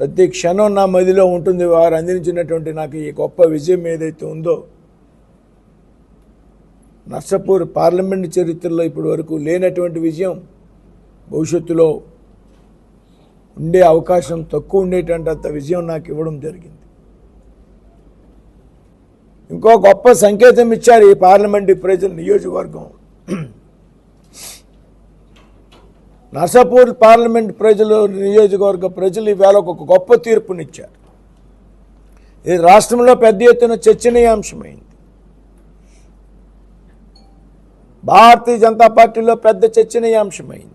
ప్రతి క్షణం నా మదిలో ఉంటుంది. వారు అందించినటువంటి నాకు ఈ గొప్ప విజయం ఏదైతే ఉందో నర్సపూర్ పార్లమెంట్ చరిత్రలో ఇప్పటి వరకు లేనటువంటి విజయం భవిష్యత్తులో ఉండే అవకాశం తక్కువ ఉండేటంత విజయం నాకు ఇవ్వడం జరిగింది. ఇంకో గొప్ప సంకేతం ఇచ్చారు ఈ పార్లమెంటు ప్రజలు నియోజకవర్గం. నర్సాపూర్ పార్లమెంట్ ప్రజలు నియోజకవర్గ ప్రజలు ఈవేళ ఒక గొప్ప తీర్పునిచ్చారు. ఇది రాష్ట్రంలో పెద్ద ఎత్తున చర్చనీయాంశమైంది. భారతీయ జనతా పార్టీలో పెద్ద చర్చనీయాంశమైంది.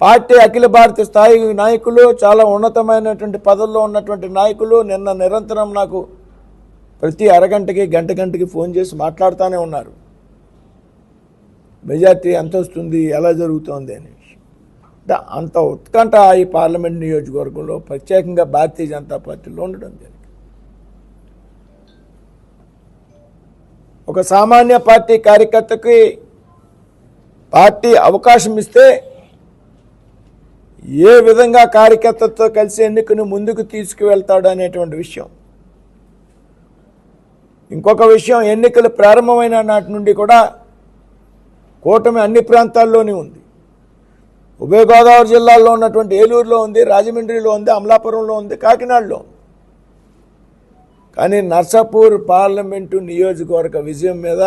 పార్టీ అఖిల భారత స్థాయి నాయకులు చాలా ఉన్నతమైనటువంటి పదవుల్లో ఉన్నటువంటి నాయకులు నిన్న నిరంతరం నాకు ప్రతి అరగంటకి గంట గంటకి ఫోన్ చేసి మాట్లాడుతూనే ఉన్నారు. మెజార్టీ ఎంత వస్తుంది ఎలా జరుగుతోంది అనే విషయం. అంటే అంత ఉత్కంఠ ఈ పార్లమెంట్ నియోజకవర్గంలో ప్రత్యేకంగా భారతీయ జనతా పార్టీలో ఉండడం జరిగింది. ఒక సామాన్య పార్టీ కార్యకర్తకి పార్టీ అవకాశం ఇస్తే ఏ విధంగా కార్యకర్తతో కలిసి ఎన్నికను ముందుకు తీసుకువెళ్తాడు అనేటువంటి విషయం. ఇంకొక విషయం ఎన్నికలు ప్రారంభమైన నాటి నుండి కూడా కూటమి అన్ని ప్రాంతాల్లోనే ఉంది. ఉభయ గోదావరి జిల్లాల్లో ఉన్నటువంటి ఏలూరులో ఉంది రాజమండ్రిలో ఉంది అమలాపురంలో ఉంది కాకినాడలో ఉంది. కానీ నర్సాపూర్ పార్లమెంటు నియోజకవర్గ విజయం మీద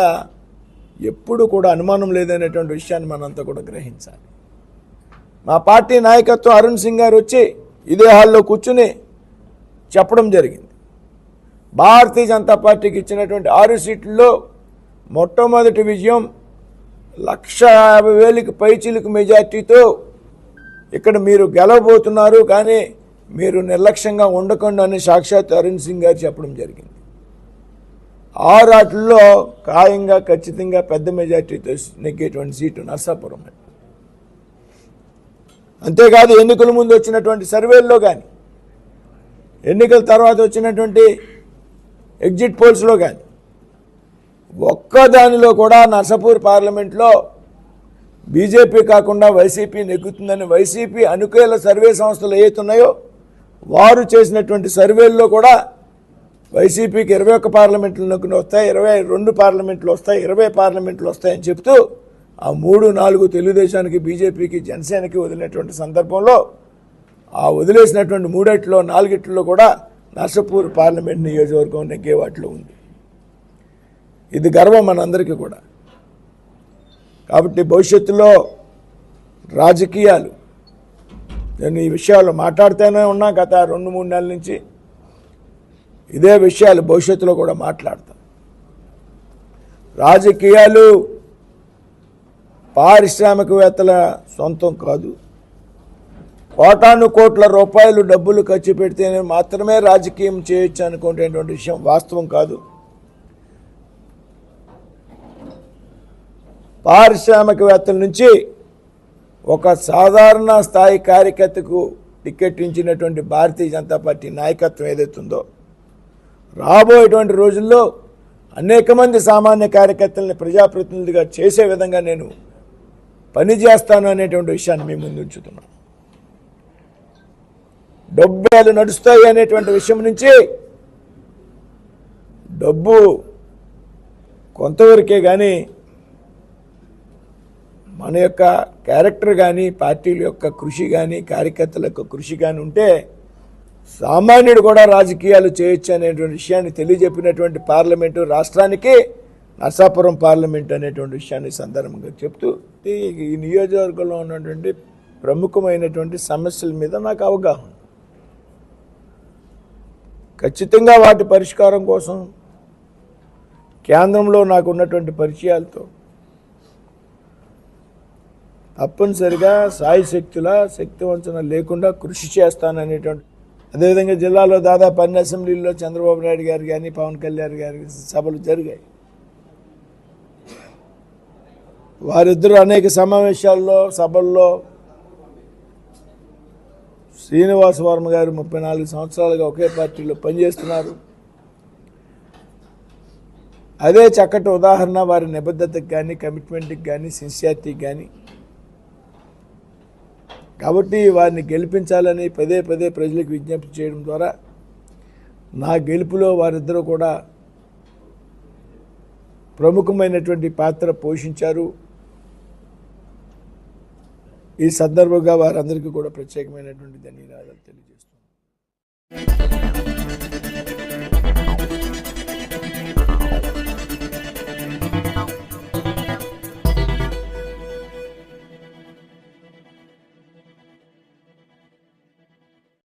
ఎప్పుడు కూడా అనుమానం లేదనేటువంటి విషయాన్ని మనంతా కూడా గ్రహించాలి. మా పార్టీ నాయకత్వం అరుణ్ సింగ్ గారు వచ్చి ఇదే హాల్లో కూర్చుని చెప్పడం జరిగింది. భారతీయ జనతా పార్టీకి ఇచ్చినటువంటి ఆరు సీట్లలో మొట్టమొదటి విజయం లక్ష యాభై వేలకు పైచిలకు మెజార్టీతో ఇక్కడ మీరు గెలవబోతున్నారు కానీ మీరు నిర్లక్ష్యంగా ఉండకుండా అని సాక్షాత్ అరుణ్ సింగ్ గారు చెప్పడం జరిగింది. ఆరు ఆటల్లో ఖాయంగా ఖచ్చితంగా పెద్ద మెజార్టీతో నెగ్గేటువంటి సీటు నర్సాపురం అని అంతేకాదు ఎన్నికల ముందు వచ్చినటువంటి సర్వేల్లో కానీ ఎన్నికల తర్వాత వచ్చినటువంటి ఎగ్జిట్ పోల్స్లో కానీ ఒక్కదానిలో కూడా నర్సపూర్ పార్లమెంట్లో బీజేపీ కాకుండా వైసీపీ నెగ్గుతుందని వైసీపీ అనుకూల సర్వే సంస్థలు ఏతున్నాయో వారు చేసినటువంటి సర్వేల్లో కూడా వైసీపీకి ఇరవై ఒక్క పార్లమెంట్లు నొక్కుని వస్తాయి ఇరవై రెండు పార్లమెంట్లు వస్తాయి ఇరవై పార్లమెంట్లు వస్తాయని చెప్తూ ఆ మూడు నాలుగు తెలుగుదేశానికి బీజేపీకి జనసేనకి వదిలినటువంటి సందర్భంలో ఆ వదిలేసినటువంటి మూడిట్లో నాలుగిట్లో కూడా నర్సపూర్ పార్లమెంట్ నియోజకవర్గం నెగ్గే వాటిలో ఉంది. ఇది గర్వం మనందరికీ కూడా. కాబట్టి భవిష్యత్తులో రాజకీయాలు నేను ఈ విషయాలు మాట్లాడుతూనే ఉన్నా గత రెండు మూడు నెలల నుంచి. ఇదే విషయాలు భవిష్యత్తులో కూడా మాట్లాడతాం. రాజకీయాలు పారిశ్రామికవేత్తల సొంతం కాదు. కోటాను కోట్ల రూపాయలు డబ్బులు ఖర్చు పెడితేనే మాత్రమే రాజకీయం చేయొచ్చు అనుకునేటువంటి విషయం వాస్తవం కాదు. పారిశ్రామికవేత్తల నుంచి ఒక సాధారణ స్థాయి కార్యకర్తకు టికెట్ ఇచ్చినటువంటి భారతీయ జనతా పార్టీ నాయకత్వం ఏదైతుందో రాబోయేటువంటి రోజుల్లో అనేక మంది సామాన్య కార్యకర్తల్ని ప్రజాప్రతినిధులుగా చేసే విధంగా నేను పనిచేస్తాను అనేటువంటి విషయాన్ని మేము ముందు డబ్బేలు నడుస్తాయి అనేటువంటి విషయం నుంచి డబ్బు కొంతవరకే కానీ మన యొక్క క్యారెక్టర్ కానీ పార్టీల యొక్క కృషి కానీ కార్యకర్తల యొక్క కృషి కానీ ఉంటే సామాన్యుడు కూడా రాజకీయాలు చేయొచ్చు అనేటువంటి విషయాన్ని తెలియజెప్పినటువంటి పార్లమెంటు రాష్ట్రానికి నర్సాపురం పార్లమెంట్ అనేటువంటి విషయాన్ని సందర్భంగా చెప్తూ ఈ ఈ నియోజకవర్గంలో ఉన్నటువంటి ప్రముఖమైనటువంటి సమస్యల మీద నాకు అవగాహన ఖచ్చితంగా వాటి పరిష్కారం కోసం కేంద్రంలో నాకు ఉన్నటువంటి పరిచయాలతో తప్పనిసరిగా సాయి శక్తుల శక్తి వంచన లేకుండా కృషి చేస్తాననేటువంటి అదేవిధంగా జిల్లాలో దాదాపు అన్ని అసెంబ్లీల్లో చంద్రబాబు నాయుడు గారు కానీ పవన్ కళ్యాణ్ గారి సభలు జరిగాయి. వారిద్దరూ అనేక సమావేశాల్లో సభల్లో శ్రీనివాస వర్మ గారు ముప్పై నాలుగు సంవత్సరాలుగా ఒకే పార్టీలో పనిచేస్తున్నారు. అదే చక్కటి ఉదాహరణ వారి నిబద్ధతకి కానీ కమిట్మెంట్కి కానీ సిన్సియారిటీకి కానీ కాబట్టి వారిని గెలిపించాలని పదే పదే ప్రజలకు విజ్ఞప్తి చేయడం ద్వారా నా గెలుపులో వారిద్దరూ కూడా ప్రముఖమైనటువంటి పాత్ర పోషించారు. ఈ సందర్భంగా వారందరికీ కూడా ప్రత్యేకమైనటువంటి ధన్యవాదాలు తెలియజేస్తున్నాను.